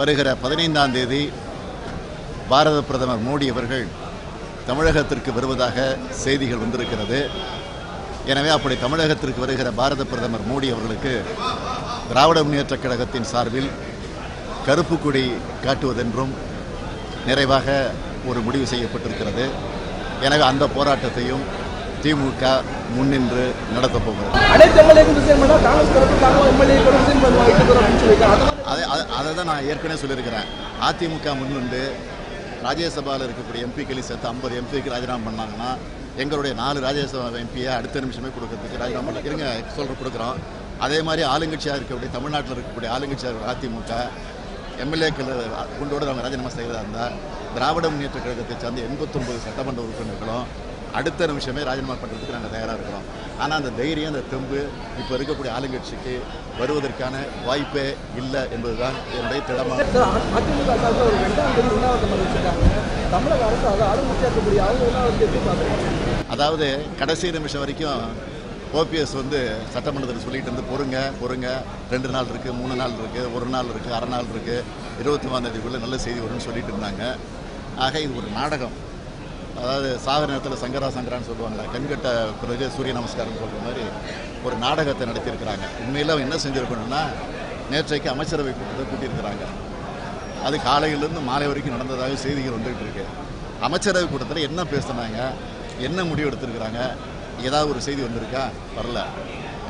வருகிற பதினைந்தாம் தேதி பாரத பிரதமர் மோடி அவர்கள் தமிழகத்திற்கு வருவதாக செய்திகள் வந்திருக்கிறது. எனவே அப்படி தமிழகத்திற்கு வருகிற பாரத பிரதமர் மோடி அவர்களுக்கு திராவிட முன்னேற்றக் கழகத்தின் சார்பில் கருப்பு கொடி காட்டுவதென்றும் நிறைவாக ஒரு முடிவு செய்யப்பட்டிருக்கிறது. எனவே அந்த போராட்டத்தையும் திமுக முன்னின்று நடத்தப் தான் நான் ஏற்கனவே சொல்லியிருக்கிறேன். அதிமுக முன்வந்து ராஜ்யசபாவில் இருக்கக்கூடிய எம்பிக்களையும் சேர்த்து ஐம்பது எம்பிக்கு ராஜினாமா பண்ணாங்கன்னா எங்களுடைய நாலு ராஜ்யசபா எம்பியை அடுத்த நிமிஷமே கொடுக்கறதுக்கு ராஜினாமா பண்ண இருங்க சொல்கிற கொடுக்குறோம். அதே மாதிரி ஆளுங்கட்சியாக இருக்கக்கூடிய தமிழ்நாட்டில் இருக்கக்கூடிய ஆளுங்கட்சியாக இருக்கிற அதிமுக எம்எல்ஏக்கள் குண்டோடு அவங்க ராஜினாமா செய்கிறதா இருந்தால் திராவிட முன்னேற்ற கழகத்தை சார்ந்த எண்பத்தொம்பது சட்டமன்ற உறுப்பினர்களும் அடுத்த நிமிஷமே ராஜினாமா பண்ணுறதுக்கு நாங்கள் தயாராக இருக்கிறோம். ஆனால் அந்த தைரியம் அந்த தெம்பு இப்போ இருக்கக்கூடிய ஆளுங்கட்சிக்கு வருவதற்கான வாய்ப்பே இல்லை என்பதுதான் என்னுடைய திடமான தமிழக அரசு அதை அதாவது கடைசி நிமிஷம் வரைக்கும் ஓபிஎஸ் வந்து சட்டமன்றத்தில் சொல்லிட்டு இருந்து பொறுங்க பொறுங்க ரெண்டு நாள் இருக்குது மூணு நாள் இருக்குது ஒரு நாள் இருக்குது அரை நாள் இருக்குது இருபத்தி தேதிக்குள்ளே நல்ல செய்தி வரும்னு சொல்லிட்டு இருந்தாங்க. ஆக இது ஒரு நாடகம். அதாவது சாகர நேரத்தில் சங்கரா சங்கரான்னு சொல்லுவாங்க கண்கட்ட பிறகு சூரிய நமஸ்காரம் சொல்கிற மாதிரி ஒரு நாடகத்தை நடத்தியிருக்கிறாங்க. உண்மையில் அவங்க என்ன செஞ்சுருக்கணும்னா நேற்றைக்கு அமைச்சரவை கூட்டத்தை கூட்டியிருக்கிறாங்க. அது காலையிலேருந்து மாலை வரைக்கும் நடந்ததாக செய்திகள் வந்துகிட்டு இருக்கு. அமைச்சரவை கூட்டத்தில் என்ன பேசுனாங்க என்ன முடிவு எடுத்திருக்கிறாங்க ஏதாவது ஒரு செய்தி வந்திருக்கா? வரல.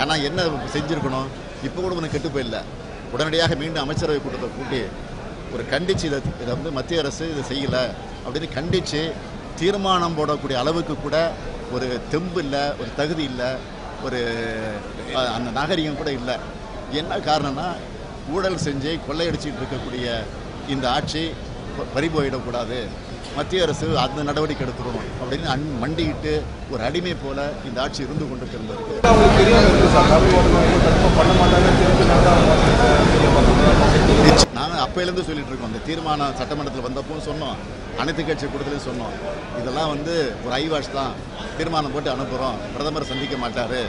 ஆனால் என்ன செஞ்சுருக்கணும்? இப்போ கூட ஒன்று கெட்டு போயிடல உடனடியாக மீண்டும் அமைச்சரவை கூட்டத்தை கூட்டி ஒரு கண்டிச்சு இதை இதை வந்து மத்திய அரசு இதை செய்யலை அப்படின்னு கண்டித்து தீர்மானம் போடக்கூடிய அளவுக்கு கூட ஒரு தெம்பு இல்லை ஒரு தகுதி இல்லை ஒரு அந்த நாகரிகம் கூட இல்லை. என்ன காரணம்னா ஊழல் செஞ்சு கொள்ளையடிச்சிட்டு இருக்கக்கூடிய இந்த ஆட்சி பறிபோயிடக்கூடாது போயிடக்கூடாது. மத்திய அரசு அந்த நடவடிக்கை எடுத்துக்கணும் அப்படின்னு அன் மண்டிக்கிட்டு ஒரு அடிமை போல இந்த ஆட்சி இருந்து கொண்டு இருந்திருக்கு அவங்களுக்கு அப்பையிலேருந்து சொல்லிட்டு இருக்கோம். இந்த தீர்மானம் சட்டமன்றத்தில் வந்தப்பவும் சொன்னோம். அனைத்து கட்சி கூட்டத்திலையும் சொன்னோம். இதெல்லாம் வந்து ஒரு ஐவாஷ் தான். தீர்மானம் போட்டு அனுப்புகிறோம் பிரதமர் சந்திக்க மாட்டார்.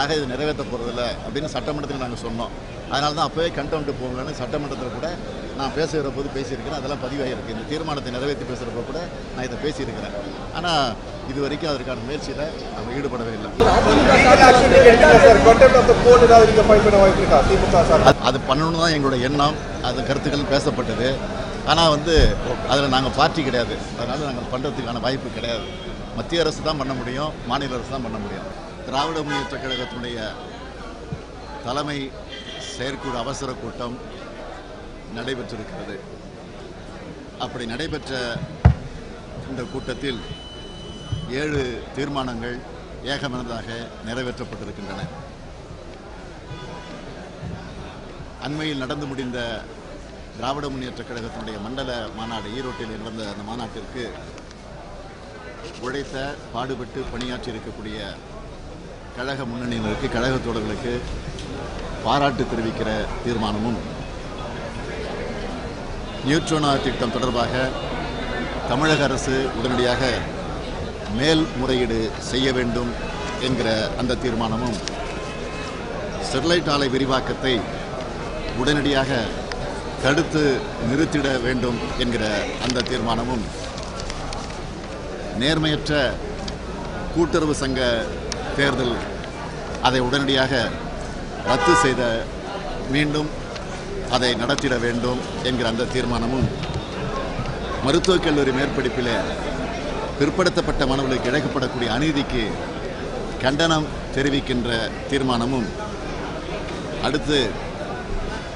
ஆக இது நிறைவேற்ற போகிறதில்ல அப்படின்னு சட்டமன்றத்தில் நாங்கள் சொன்னோம். அதனால தான் அப்போவே கண்டவுண்ட்டு போங்கன்னு சட்டமன்றத்தில் கூட நான் பேசுகிற போது பேசியிருக்கிறேன். அதெல்லாம் பதிவாகிருக்கு இந்த தீர்மானத்தை நிறைவேற்றி பேசுகிறப்ப கூட நான் இதை பேசியிருக்கிறேன். ஆனால் இது வரைக்கும் அதற்கான முயற்சியில் நம்ம ஈடுபடவே இல்லை. அது- அது பண்ணணும்னு தான் எங்களோட எண்ணம். அது கருத்துக்கள் பேசப்பட்டது. ஆனால் வந்து அதில் நாங்கள் பார்ட்டி கிடையாது. அதனால் நாங்கள் பண்ணுறதுக்கான வாய்ப்பு கிடையாது. மத்திய அரசு தான் பண்ண முடியும். மாநில அரசு தான் பண்ண முடியும். திராவிட முன்னேற்ற கழகத்தினுடைய தலைமை செயற்குழு அவசர கூட்டம் நடைபெற்றிருக்கிறது. அப்படி நடைபெற்ற இந்த கூட்டத்தில் ஏழு தீர்மானங்கள் ஏகமனதாக நிறைவேற்றப்பட்டிருக்கின்றன. அண்மையில் நடந்து முடிந்த திராவிட முன்னேற்றக் கழகத்தினுடைய மண்டல மாநாடு ஈரோட்டில் நடந்த அந்த மாநாட்டிற்கு உழைத்த பாடுபட்டு பணியாற்றி இருக்கக்கூடிய கழக முன்னணியினருக்கு கழக தோழர்களுக்கு பாராட்டு தெரிவிக்கிற தீர்மானமும் நியூட்ரோனா திட்டம் தொடர்பாக தமிழக அரசு உடனடியாக மேல்முறையீடு செய்ய வேண்டும் என்கிற அந்த தீர்மானமும் ஸ்டெர்லைட் ஆலை விரிவாக்கத்தை உடனடியாக தடுத்து நிறுத்திட வேண்டும் என்கிற அந்த தீர்மானமும் நேர்மையற்ற கூட்டுறவு சங்க தேர்தல் அதை உடனடியாக ரத்து செய்த மீண்டும் அதை நடத்திட வேண்டும் என்கிற அந்த தீர்மானமும் மருத்துவக் கல்லூரி மேற்படிப்பிலே பிற்படுத்தப்பட்ட மாணவர்களுக்கு இழைக்கப்படக்கூடிய அநீதிக்கு கண்டனம் தெரிவிக்கின்ற தீர்மானமும் அடுத்து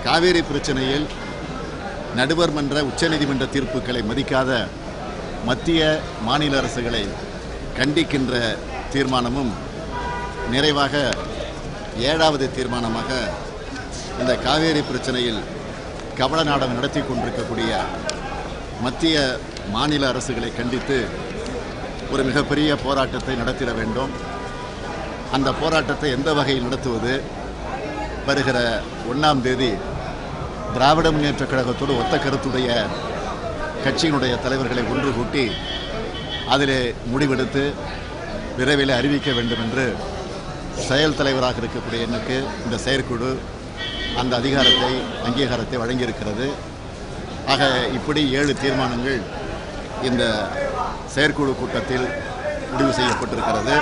காவேரி பிரச்சனையில் நடுவர் மன்ற உச்சநீதிமன்ற தீர்ப்புகளை மதிக்காத மத்திய மாநில அரசுகளை கண்டிக்கின்ற தீர்மானமும் நிறைவாக ஏழாவது தீர்மானமாக இந்த காவேரி பிரச்சனையில் கபட நாடகம் நடத்தி கொண்டிருக்கக்கூடிய மத்திய மாநில அரசுகளை கண்டித்து ஒரு மிகப்பெரிய போராட்டத்தை நடத்திட வேண்டும். அந்த போராட்டத்தை எந்த வகையில் நடத்துவது? வருகிற ஒன்றாம் தேதி திராவிட முன்னேற்றக் கழகத்தோடு ஒத்த கருத்துடைய கட்சியினுடைய தலைவர்களை ஒன்று கூட்டி அதிலே முடிவெடுத்து விரைவில் அறிவிக்க வேண்டும் என்று செயல் தலைவராக இருக்கக்கூடிய எனக்கு இந்த செயற்குழு அந்த அதிகாரத்தை அங்கீகாரத்தை வழங்கியிருக்கிறது. ஆக இப்படி ஏழு தீர்மானங்கள் இந்த செயற்குழு கூட்டத்தில் முடிவு செய்யப்பட்டிருக்கிறது.